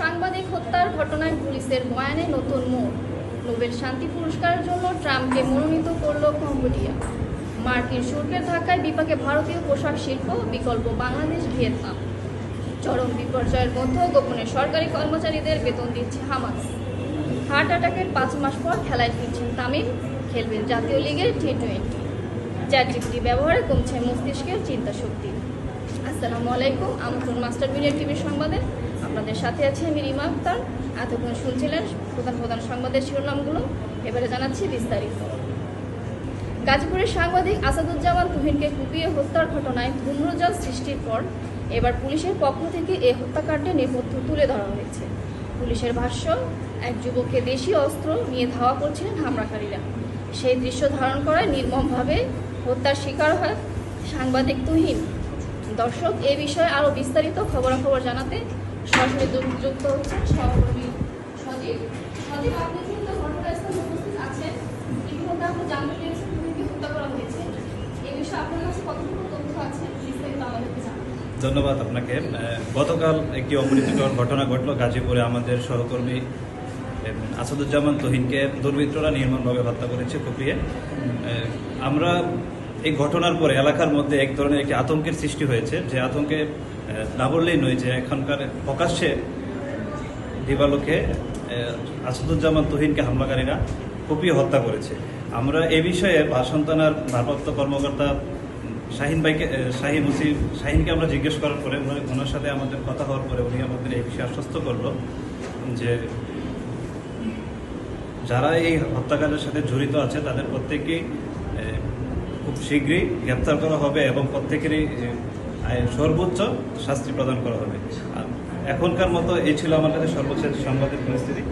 সাংবাদিক হত্যার ঘটনায় পুলিশের বয়ানে নতুন মোড়। নোবেল শান্তি পুরস্কারের জন্য ট্রাম্পকে মনোনীত করল কম্বোডিয়া। মার্কিন শুল্কের ধাক্কায় বিপাকে ভারতীয় পোশাক শিল্প, বিকল্প বাংলাদেশ, ভিয়েতনাম। চরম বিপর্যয়ের মধ্যেও গোপনে সরকারি কর্মচারীদের বেতন দিচ্ছে হামাস। হার্ট অ্যাটাকের পাঁচ মাস পর খেলায় ফিরছেন তামিম, খেলবেন জাতীয় লিগের টি টোয়েন্টি। চ্যাট ব্যবহারে কমছে মস্তিষ্কের চিন্তা শক্তি আসসালামু আলাইকুম। আমন্ত্রণ মাস্টার মিডিয়া টিভির সংবাদে। আপনাদের সাথে আছে আমি রিমা আক্তার। এতক্ষণ শুনছিলেন প্রধান প্রধান সংবাদের শিরোনামগুলো। এবারে জানাচ্ছি বিস্তারিত। গাজীপুরের সাংবাদিক আসাদুজ্জামান তুহিনকে কুপিয়ে হত্যার ঘটনায় ধূম্রজাল সৃষ্টির পর এবার পুলিশের পক্ষ থেকে এ হত্যাকাণ্ডে নেপথ্য তুলে ধরা হয়েছে। পুলিশের ভাষ্য, এক যুবককে দেশীয় অস্ত্র নিয়ে ধাওয়া করছিলেন হামলাকারীরা। সেই দৃশ্য ধারণ করায় নির্মমভাবে হত্যার শিকার হয় সাংবাদিক তুহিন। দর্শক, এ বিষয়ে আরও বিস্তারিত খবরাখবর জানাতে সরাসরি যুক্ত- হচ্ছেন সহকর্মী সজীব। ধন্যবাদ আপনাকে। গতকাল একটি অপরীতিকর ঘটনা ঘটল গাজীপুরে। আমাদের সহকর্মী আসাদুজ্জামান তহিনকে দুর্বৃত্তরা নির্মমভাবে হত্যা করেছে কুপিয়ে আমরা এই ঘটনার পরে এলাকার মধ্যে এক ধরনের একটি আতঙ্কের সৃষ্টি হয়েছে। যে আতঙ্কে না বললেই নয় যে এখনকার প্রকাশ্যে দিবালোকে আসাদুজ্জামান তহিনকে হামলাকারীরা কুপিয়ে হত্যা করেছে। আমরা এ বিষয়ে থানার ভারপ্রাপ্ত কর্মকর্তা শাহিন ভাইকে শাহিন মুসি শাহিনকে আমরা জিজ্ঞেস করার পরে ওনার সাথে আমাদের কথা হওয়ার পরে উনি আমাদের এই বিষয়ে আশ্বস্ত করল যে যারা এই হত্যাকাণ্ডের সাথে জড়িত আছে, তাদের প্রত্যেকেই শীঘ্রই গ্রেপ্তার করা হবে এবং প্রত্যেকেরই সর্বোচ্চ শাস্তি প্রদান করা হবে। এখনকার মতো এই ছিল আমার কাছে সর্বোচ্চ সাংবাদিক পরিস্থিতি।